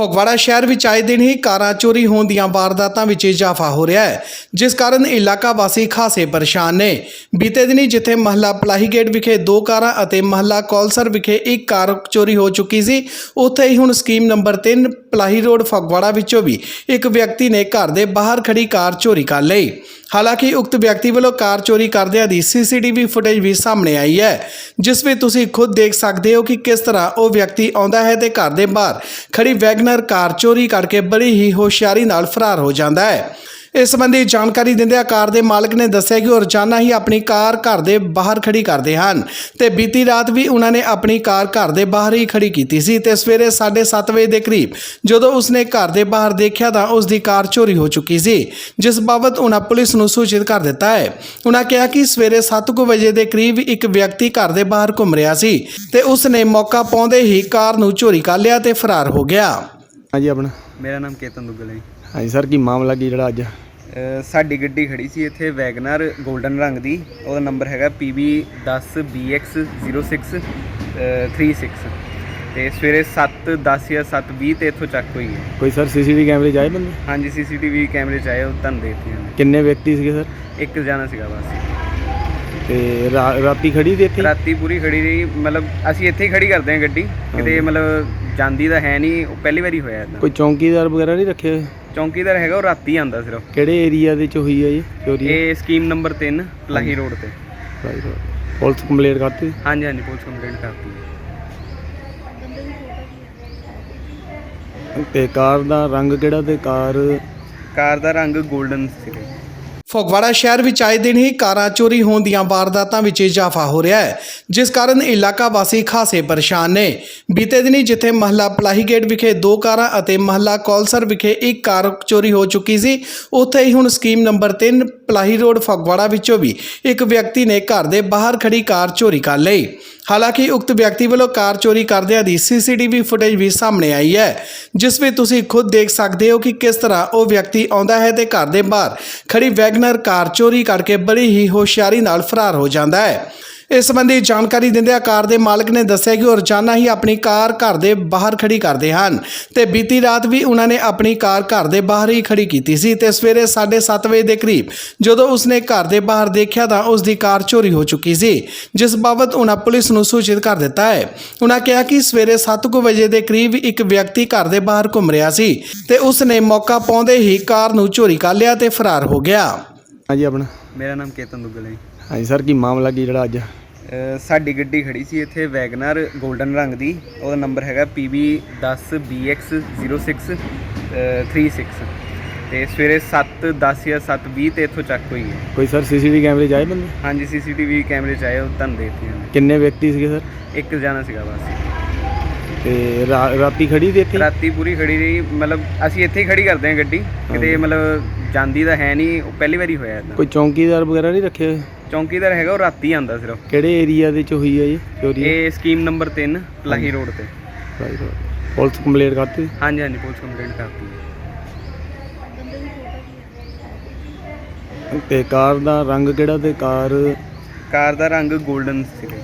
ਫਗਵਾੜਾ ਸ਼ਹਿਰ ਵਿੱਚ ਆਏ ਦਿਨ ਹੀ ਕਾਰਾਂ ਚੋਰੀ ਹੋਣ ਦੀਆਂ ਵਾਰਦਾਤਾਂ ਵਿੱਚ ਇਜ਼ਾਫਾ ਹੋ ਰਿਹਾ ਹੈ, ਜਿਸ ਕਾਰਨ ਇਲਾਕਾ ਵਾਸੀ ਖਾਸੇ ਪਰੇਸ਼ਾਨ ਨੇ। ਬੀਤੇ ਦਿਨੀ ਜਿੱਥੇ ਮਹੱਲਾ ਪਲਾਹੀਗੇਟ ਵਿਖੇ ਦੋ ਕਾਰਾਂ ਅਤੇ ਮਹੱਲਾ ਕੌਲਸਰ ਵਿਖੇ ਇੱਕ ਕਾਰ ਚੋਰੀ ਹੋ ਚੁੱਕੀ ਸੀ, ਉੱਥੇ ਹੀ ਹੁਣ scheme number 3 Palahi road Phagwara ਵਿੱਚੋਂ ਵੀ ਇੱਕ ਵਿਅਕਤੀ ਨੇ ਘਰ ਦੇ ਬਾਹਰ ਖੜੀ ਕਾਰ ਚੋਰੀ ਕਰ ਲਈ। ਹਾਲਾਂਕਿ ਉਕਤ ਵਿਅਕਤੀ ਵੱਲੋਂ ਕਾਰ ਚੋਰੀ ਕਰਦਿਆਂ ਦੀ ਸੀਸੀਟੀਵੀ ਫੁਟੇਜ ਵੀ ਸਾਹਮਣੇ ਆਈ ਹੈ, ਜਿਸ ਵਿੱਚ ਤੁਸੀਂ ਖੁਦ ਦੇਖ ਸਕਦੇ ਹੋ ਕਿ ਕਿਸ ਤਰ੍ਹਾਂ ਉਹ ਵਿਅਕਤੀ ਆਉਂਦਾ ਹੈ ਤੇ ਘਰ ਦੇ ਬਾਹਰ ਖੜੀ ਵੈਗਨਰ ਕਾਰ ਚੋਰੀ ਕਰਕੇ ਬੜੀ ਹੀ ਹੋਸ਼ਿਆਰੀ ਨਾਲ ਫਰਾਰ ਹੋ ਜਾਂਦਾ ਹੈ। ਇਸ ਸੰਬੰਧੀ ਜਾਣਕਾਰੀ ਦਿੰਦਿਆਂ ਕਾਰ ਦੇ ਮਾਲਕ ਨੇ ਦੱਸਿਆ ਕਿ ਉਹ ਰੋਜ਼ਾਨਾ ਹੀ ਆਪਣੀ ਕਾਰ ਘਰ ਦੇ ਬਾਹਰ ਖੜੀ ਕਰਦੇ ਹਨ ਤੇ ਬੀਤੀ ਰਾਤ ਵੀ ਉਹਨਾਂ ਨੇ ਆਪਣੀ ਕਾਰ ਘਰ ਦੇ ਬਾਹਰ ਹੀ ਖੜੀ ਕੀਤੀ ਸੀ ਤੇ ਸਵੇਰੇ 7:30 ਵਜੇ ਦੇ ਕਰੀਬ ਜਦੋਂ ਉਸਨੇ ਘਰ ਦੇ ਬਾਹਰ ਦੇਖਿਆ ਤਾਂ ਉਸ ਦੀ ਕਾਰ ਚੋਰੀ ਹੋ ਚੁੱਕੀ ਸੀ, ਜਿਸ ਬਾਬਤ ਉਹਨਾਂ ਪੁਲਿਸ ਨੂੰ ਸੂਚਿਤ ਕਰ ਦਿੱਤਾ ਹੈ। ਉਹਨਾਂ ਕਿਹਾ ਕਿ ਸਵੇਰੇ 7:00 ਵਜੇ ਦੇ ਕਰੀਬ ਇੱਕ ਵਿਅਕਤੀ ਘਰ ਦੇ ਬਾਹਰ ਘੁੰਮ ਰਿਹਾ ਸੀ ਤੇ ਉਸ ਨੇ ਮੌਕਾ ਪਾਉਂਦੇ ਹੀ ਕਾਰ ਨੂੰ ਚੋਰੀ ਕਰ ਲਿਆ ਤੇ ਫਰਾਰ ਹੋ ਗਿਆ। ਹਾਂਜੀ ਆਪਣਾ। ਮੇਰਾ ਨਾਮ ਕੇਤਨ ਦੁੱਗਲ ਹੈ ਜੀ। ਹਾਂਜੀ ਸਰ ਕੀ ਮਾਮਲਾ ਕੀ ਜਿਹੜਾ ਅੱਜ? ਅਹ ਸਾਡੀ ਗੱਡੀ ਖੜੀ ਸੀ ਇੱਥੇ ਵੈਗਨਰ 골ਡਨ ਰੰਗ ਦੀ। ਉਹਦਾ ਨੰਬਰ ਹੈਗਾ PB10BX06 36 ਤੇ ਸਵੇਰੇ 7:10 ਜਾਂ 7:20 ਤੇ ਇੱਥੋਂ ਚੱਕ ਹੋਈ ਹੈ। ਕੋਈ ਸਰ ਸੀਸੀਟੀਵੀ ਕੈਮਰੇ 'ਚ ਆਏ ਬੰਦੇ? ਹਾਂਜੀ ਸੀਸੀਟੀਵੀ ਕੈਮਰੇ ਚ ਆਏ ਉਹ ਤੁਹਾਨੂੰ ਦੇਤੀਆਂ ਨੇ ਕਿੰਨੇ ਵਿਅਕਤੀ ਸੀਗੇ ਸਰ? ਇੱਕ ਜਾਣਾ ਸੀਗਾ ਬਸ। ਤੇ ਰਾ- ਰਾਤੀ ਖੜੀ ਸੀ ਇੱਥੇ? ਰਾਤੀ ਪੂਰੀ ਖੜੀ ਰਹੀ ਮਤਲਬ ਅਸੀਂ ਇੱਥੇ ਹੀ ਖੜੀ ਕਰਦੇ ਹਾਂ ਗੱਡੀ। ਕਿਤੇ ਮਤਲਬ ਜਾਂਦੀ ਤਾਂ ਹੈ ਨਹੀਂ ਉਹ ਪਹਿਲੀ ਵਾਰੀ ਹੋਇਆ ਇਦਾਂ। ਕੋਈ ਚੌਂਕੀਦਾਰ ਵਗੈਰਾ ਨਹੀਂ ਰੱਖੇ? ਹੋਏ? ਚੌਂਕੀਦਾਰ ਹੈਗਾ ਉਹ ਰਾਤੀ ਆਂਦਾ ਸਿਰਫ। ਕਿਹੜੇ ਏਰੀਆ ਦੇ ਚ ਹੋਈ ਹੈ ਜੀ ਚੋਰੀ? ਇਹ ਸਕੀਮ ਨੰਬਰ 3 ਪਲਾਹੀ ਰੋਡ ਤੇ। ਰਾਈਟ ਪੁਲਿਸ ਕੰਪਲੇਂਟ ਕਰਤੀ? ਹਾਂਜੀ ਹਾਂਜੀ ਪੁਲਿਸ ਕੰਪਲੇਂਟ ਕਰਤੀ। ਹੈ ਤੇ ਕਾਰ ਦਾ ਰੰਗ ਕਿਹੜਾ ਤੇ ਕਾਰ? ਕਾਰ ਦਾ ਰੰਗ 골ਡਨ ਸੀਗਾ। ਜੀ। ਫਗਵਾੜਾ ਸ਼ਹਿਰ ਵਿੱਚ ਆਏ ਦਿਨ ਹੀ ਕਾਰਾਂ ਚੋਰੀ ਹੋਣ ਦੀਆਂ ਵਾਰਦਾਤਾਂ ਵਿੱਚ ਇਜ਼ਾਫਾ ਹੋ ਰਿਹਾ ਹੈ, ਜਿਸ ਕਾਰਨ ਇਲਾਕਾ ਵਾਸੀ ਖਾਸੇ ਪਰੇਸ਼ਾਨ ਨੇ। ਬੀਤੇ ਦਿਨੀ ਜਿੱਥੇ ਮਹੱਲਾ ਪਲਾਹੀ ਗੇਟ ਵਿਖੇ ਦੋ ਕਾਰਾਂ ਅਤੇ ਮਹੱਲਾ ਕੌਲਸਰ ਵਿਖੇ ਇੱਕ ਕਾਰ ਚੋਰੀ ਹੋ ਚੁੱਕੀ ਸੀ, ਉੱਥੇ ਹੀ ਹੁਣ scheme number 3 Palahi road Phagwara ਵਿੱਚੋਂ ਵੀ ਇੱਕ ਵਿਅਕਤੀ ਨੇ ਘਰ ਦੇ ਬਾਹਰ ਖੜੀ ਕਾਰ ਚੋਰੀ ਕਰ ਲਈ। ਹਾਲਾਂਕਿ ਉਕਤ ਵਿਅਕਤੀ ਵੱਲੋਂ ਕਾਰ ਚੋਰੀ ਕਰਦਿਆਂ ਦੀ ਸੀਸੀਟੀਵੀ ਫੁਟੇਜ ਵੀ ਸਾਹਮਣੇ ਆਈ ਹੈ, ਜਿਸ ਵਿੱਚ ਤੁਸੀਂ ਖੁਦ ਦੇਖ ਸਕਦੇ ਹੋ ਕਿ ਕਿਸ ਤਰ੍ਹਾਂ ਉਹ ਵਿਅਕਤੀ ਆਉਂਦਾ ਹੈ ਤੇ ਘਰ ਦੇ ਬਾਹਰ ਖੜੀ ਵੈਗਨਰ ਕਾਰ ਚੋਰੀ ਕਰਕੇ ਬੜੀ ਹੀ ਹੋਸ਼ਿਆਰੀ ਨਾਲ ਫਰਾਰ ਹੋ ਜਾਂਦਾ ਹੈ। ਇਸ ਸੰਬੰਧੀ ਜਾਣਕਾਰੀ ਦਿੰਦਿਆਂ ਕਾਰ ਦੇ ਮਾਲਕ ਨੇ ਦੱਸਿਆ ਕਿ ਉਹ ਰੋਜ਼ਾਨਾ ਹੀ ਆਪਣੀ ਕਾਰ ਘਰ ਦੇ ਬਾਹਰ ਖੜੀ ਕਰਦੇ ਹਨ ਤੇ ਬੀਤੀ ਰਾਤ ਵੀ ਉਹਨਾਂ ਨੇ ਆਪਣੀ ਕਾਰ ਘਰ ਦੇ ਬਾਹਰ ਹੀ ਖੜੀ ਕੀਤੀ ਸੀ ਤੇ ਸਵੇਰੇ 7:30 ਵਜੇ ਦੇ ਕਰੀਬ ਜਦੋਂ ਉਸਨੇ ਘਰ ਦੇ ਬਾਹਰ ਦੇਖਿਆ ਤਾਂ ਉਸ ਦੀ ਕਾਰ ਚੋਰੀ ਹੋ ਚੁੱਕੀ ਸੀ ਜਿਸ ਬਾਬਤ ਉਹਨਾਂ ਪੁਲਿਸ ਨੂੰ ਸੂਚਿਤ ਕਰ ਦਿੱਤਾ ਹੈ। ਉਹਨਾਂ ਕਿਹਾ ਕਿ ਸਵੇਰੇ 7:00 ਵਜੇ ਦੇ ਕਰੀਬ ਇੱਕ ਵਿਅਕਤੀ ਘਰ ਦੇ ਬਾਹਰ ਘੁੰਮ ਰਿਹਾ ਸੀ ਤੇ ਉਸ ਨੇ ਮੌਕਾ ਪਾਉਂਦੇ ਹੀ ਕਾਰ ਨੂੰ ਚੋਰੀ ਕਰ ਲਿਆ ਤੇ ਫਰਾਰ ਹੋ ਗਿਆ। ਹਾਂਜੀ ਆਪਣਾ। ਮੇਰਾ ਨਾਮ ਕੇਤਨ ਦੁੱਗਲ ਹੈ। ਹਾਂਜੀ ਸਰ ਕੀ ਮਾਮਲਾ ਕੀ ਜਿਹੜਾ ਅੱਜ? ਸਾਡੀ ਗੱਡੀ ਖੜੀ ਸੀ ਇੱਥੇ ਵੈਗਨਰ 골ਡਨ ਰੰਗ ਦੀ। ਉਹਦਾ ਨੰਬਰ ਹੈਗਾ PB10BX06 36 ਤੇ ਸਵੇਰੇ 7:10 ਜਾਂ 7:20 ਤੇ ਇੱਥੋਂ ਚੱਕ ਹੋਈ ਹੈ। ਕੋਈ ਸਰ ਸੀਸੀਟੀਵੀ ਕੈਮਰੇ 'ਚ ਆਏ ਬੰਦੇ? ਹਾਂਜੀ ਸੀਸੀਟੀਵੀ ਕੈਮਰੇ ਚ ਆਏ ਉਹ ਤੁਹਾਨੂੰ ਦੇਤੀਆਂ ਨੇ ਕਿੰਨੇ ਵਿਅਕਤੀ ਸੀਗੇ ਸਰ? ਇੱਕ ਜਾਣਾ ਸੀਗਾ ਬਸ। ਤੇ ਰਾਤੀ ਖੜੀ ਸੀ ਇੱਥੇ? ਰਾਤੀ ਪੂਰੀ ਖੜੀ ਰਹੀ ਮਤਲਬ ਅਸੀਂ ਇੱਥੇ ਹੀ ਖੜੀ ਕਰਦੇ ਹਾਂ ਗੱਡੀ। ਕਿਤੇ ਮਤਲਬ ਜਾਂਦੀ ਤਾਂ ਹੈ ਨਹੀਂ ਉਹ ਪਹਿਲੀ ਵਾਰੀ ਹੋਇਆ ਇਦਾਂ ਕੋਈ ਚੌਂਕੀਦਾਰ ਵਗੈਰਾ ਨਹੀਂ ਰੱਖੇ ਹੋਏ? ਚੌਂਕੀਦਾਰ ਹੈਗਾ ਉਹ ਰਾਤੀ ਆਂਦਾ ਸਿਰਫ। ਕਿਹੜੇ ਏਰੀਆ ਦੇ ਚ ਹੋਈ ਹੈ ਜੀ ਚੋਰੀ? ਇਹ ਸਕੀਮ ਨੰਬਰ 3 ਪਲਾਹੀ ਰੋਡ ਤੇ। ਰਾਈਟ ਪੁਲਿਸ ਕੰਪਲੇਂਟ ਕਰਤੀ? ਹਾਂਜੀ ਹਾਂਜੀ ਪੁਲਿਸ ਕੰਪਲੇਂਟ ਕਰਤੀ। ਹੈ ਤੇ ਕਾਰ ਦਾ ਰੰਗ ਕਿਹੜਾ ਤੇ ਕਾਰ ਕਾਰ ਦਾ ਰੰਗ 골ਡਨ ਸੀਗਾ।